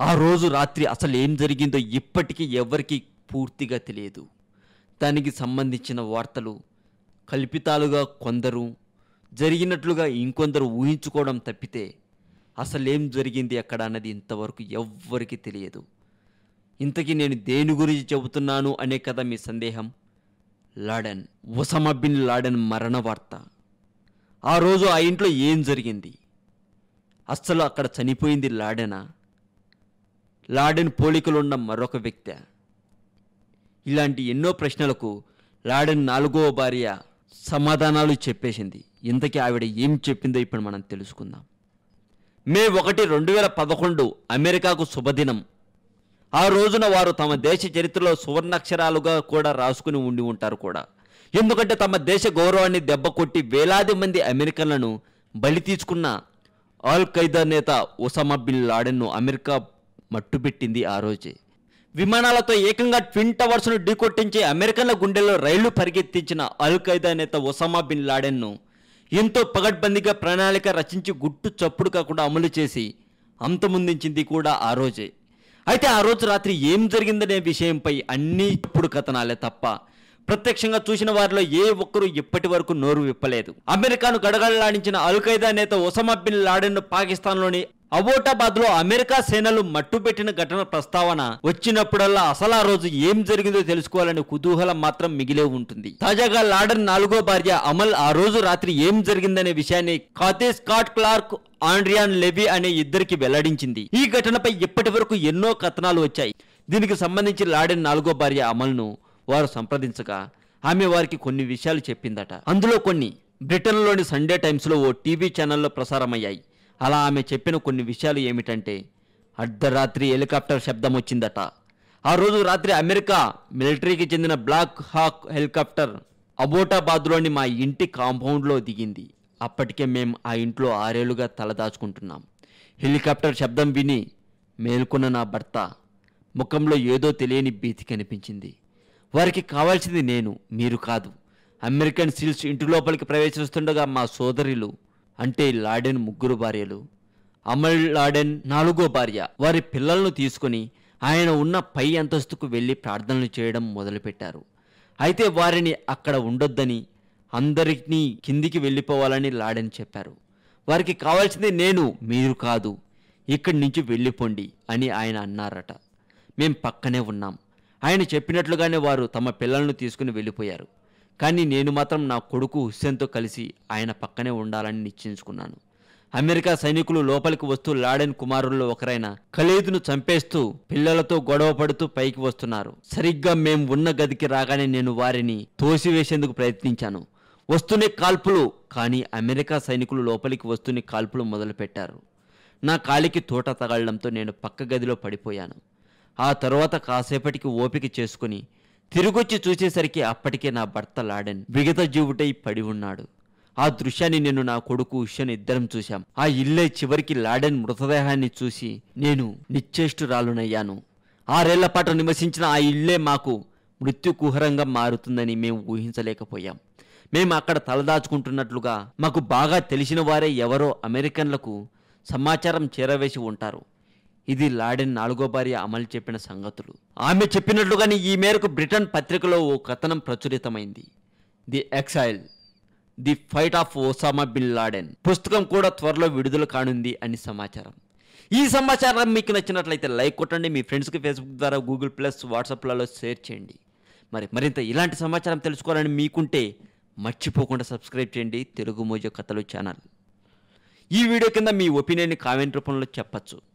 ఆ రోజు రాత్రి అసలు ఏం జరిగిందో ఇప్పటికీ ఎవరికీ పూర్తిగా తెలియదు. దానికి సంబంధించిన వార్తలు కల్పితాలుగా కొందరు జరిగినట్లుగా ఇంకొందరు ఊహించుకోవడం తప్పితే అసలేం జరిగింది అక్కడ అన్నది ఇంతవరకు ఎవ్వరికీ తెలియదు. ఇంతకీ నేను దేని గురించి చెబుతున్నాను అనే కదా మీ సందేహం. లాడెన్ ఒసమా బిన్ లాడెన్ మరణ వార్త. ఆ రోజు ఆ ఇంట్లో ఏం జరిగింది? అస్సలు అక్కడ చనిపోయింది లాడెనా? లాడెన్ పోలికలున్న మరొక వ్యక్తి. ఇలాంటి ఎన్నో ప్రశ్నలకు లాడెన్ నాలుగో భార్య సమాధానాలు చెప్పేసింది. ఇంతకీ ఆవిడ ఏం చెప్పిందో ఇప్పుడు మనం తెలుసుకుందాం. మే ఒకటి రెండు వేల పదకొండు అమెరికాకు శుభదినం. ఆ రోజున వారు తమ దేశ చరిత్రలో సువర్ణాక్షరాలుగా కూడా రాసుకుని ఉండి ఉంటారు కూడా. ఎందుకంటే తమ దేశ గౌరవాన్ని దెబ్బ కొట్టి వేలాది మంది అమెరికన్లను బలి తీసుకున్న ఆల్ ఖైదా నేత ఒసామా బిన్ లాడెన్ను అమెరికా మట్టుబెట్టింది ఆ రోజే. విమానాలతో ఏకంగా ట్విన్ టవర్స్ను ఢీకొట్టించి అమెరికన్ల గుండెల్లో రైళ్ళు పరిగెత్తించిన అల్ ఖైదా నేత ఒసామా బిన్ లాడెన్ను ఎంతో పగడ్బందీగా ప్రణాళిక రచించి గుట్టు చప్పుడు కాకుండా అమలు చేసి అంతమొందించింది కూడా ఆ రోజే. అయితే ఆ రోజు రాత్రి ఏం జరిగిందనే విషయంపై అన్నీ ఇప్పుడు కథనాలే తప్ప ప్రత్యక్షంగా చూసిన వారిలో ఏ ఒక్కరూ ఇప్పటి వరకు నోరు విప్పలేదు. అమెరికాను గడగడలాడించిన అల్ ఖైదా నేత ఒసమా బిన్ లాడెన్ను పాకిస్తాన్లోని అబోటాబాద్లో అమెరికా సేనలు మట్టుపెట్టిన ఘటన ప్రస్తావన వచ్చినప్పుడల్లా అసలు ఆ రోజు ఏం జరిగిందో తెలుసుకోవాలనే కుతూహలం మాత్రం మిగిలే ఉంటుంది. తాజాగా లాడెన్ నాలుగో భార్య అమల్ ఆ రోజు రాత్రి ఏం జరిగిందనే విషయాన్ని కాతే స్కాట్ క్లార్క్ ఆండ్రియాన్ లెవి అనే ఇద్దరికి వెల్లడించింది. ఈ ఘటనపై ఇప్పటి వరకు ఎన్నో కథనాలు వచ్చాయి. దీనికి సంబంధించి లాడెన్ నాలుగో భార్య అమల్ను వారు సంప్రదించగా ఆమె వారికి కొన్ని విషయాలు చెప్పిందట. అందులో కొన్ని బ్రిటన్లోని సండే టైమ్స్లో ఓ టీవీ ఛానల్లో ప్రసారమయ్యాయి. అలా ఆమె చెప్పిన కొన్ని విషయాలు ఏమిటంటే అర్ధరాత్రి హెలికాప్టర్ శబ్దం వచ్చిందట. ఆ రోజు రాత్రి అమెరికా మిలిటరీకి చెందిన బ్లాక్ హాక్ హెలికాప్టర్ అబోటాబాద్లోని మా ఇంటి కాంపౌండ్లో దిగింది. అప్పటికే మేము ఆ ఇంట్లో ఆరేళ్ళుగా తలదాచుకుంటున్నాం. హెలికాప్టర్ శబ్దం విని మేల్కొన్న నా భర్త ముఖంలో ఏదో తెలియని భీతి కనిపించింది. వారికి కావాల్సింది నేను మీరు కాదు. అమెరికన్ సీల్స్ ఇంటి లోపలికి ప్రవేశిస్తుండగా మా సోదరులు అంటే లాడెన్ ముగ్గురు భార్యలు. అమల్ లాడెన్ నాలుగో భార్య. వారి పిల్లలను తీసుకొని ఆయన ఉన్న పై అంతస్తుకు వెళ్ళి ప్రార్థనలు చేయడం మొదలుపెట్టారు. అయితే వారిని అక్కడ ఉండొద్దని అందరినీ కిందికి వెళ్ళిపోవాలని లాడెన్ చెప్పారు. వారికి కావాల్సింది నేను మీరు కాదు. ఇక్కడి నుంచి వెళ్ళిపోండి అని ఆయన అన్నారట. మేం పక్కనే ఉన్నాం. ఆయన చెప్పినట్లుగానే వారు తమ పిల్లలను తీసుకుని వెళ్ళిపోయారు. కానీ నేను మాత్రం నా కొడుకు హుస్సేన్తో కలిసి ఆయన పక్కనే ఉండాలని నిశ్చయించుకున్నాను. అమెరికా సైనికులు లోపలికి వస్తూ లాడెన్ కుమారుల్లో ఒకరైన ఖలీదును చంపేస్తూ పిల్లలతో గొడవ పడుతూ పైకి వస్తున్నారు. సరిగ్గా మేం ఉన్న గదికి రాగానే నేను వారిని తోసివేసేందుకు ప్రయత్నించాను. వస్తూనే కాల్పులు కానీ అమెరికా సైనికులు లోపలికి వస్తూనే కాల్పులు మొదలుపెట్టారు. నా కాలికి తోట తగలడంతో నేను పక్క గదిలో పడిపోయాను. ఆ తర్వాత కాసేపటికి ఓపిక చేసుకుని తిరిగొచ్చి చూసేసరికి అప్పటికే నా భర్త లాడెన్ విగత జీవుటై పడి ఉన్నాడు. ఆ దృశ్యాన్ని నేను నా కొడుకు ఉష్యను ఇద్దరం చూశాం. ఆ ఇల్లే చివరికి లాడెన్ మృతదేహాన్ని చూసి నేను నిశ్చేష్టురాలునయ్యాను. ఆరేళ్ళ పాటు నివసించిన ఆ ఇల్లే మాకు మృత్యుకుహరంగా మారుతుందని మేము ఊహించలేకపోయాం. మేము అక్కడ తలదాచుకుంటున్నట్లుగా మాకు బాగా తెలిసిన వారే ఎవరో అమెరికన్లకు సమాచారం చేరవేసి ఉంటారు. ఇది లాడెన్ నాలుగో భార్య అమలు చెప్పిన సంగతులు. ఆమె చెప్పినట్లుగానే ఈ మేరకు బ్రిటన్ పత్రికలో ఓ కథనం ప్రచురితమైంది. The exile the fight of Osama bin Laden. పుస్తకం కూడా త్వరలో విడుదల కానుంది అని సమాచారం. ఈ సమాచారం మీకు నచ్చినట్లయితే లైక్ కొట్టండి మీ ఫ్రెండ్స్కి ఫేస్బుక్ ద్వారా గూగుల్ ప్లస్ వాట్సాప్లలో షేర్ చేయండి. మరి మరింత ఇలాంటి సమాచారం తెలుసుకోవాలని మీకుంటే మర్చిపోకుండా సబ్స్క్రైబ్ చేయండి తెలుగు మోజో కథలు ఛానల్. ఈ వీడియో కింద మీ ఒపీనియన్ కామెంట్ రూపంలో చెప్పచ్చు.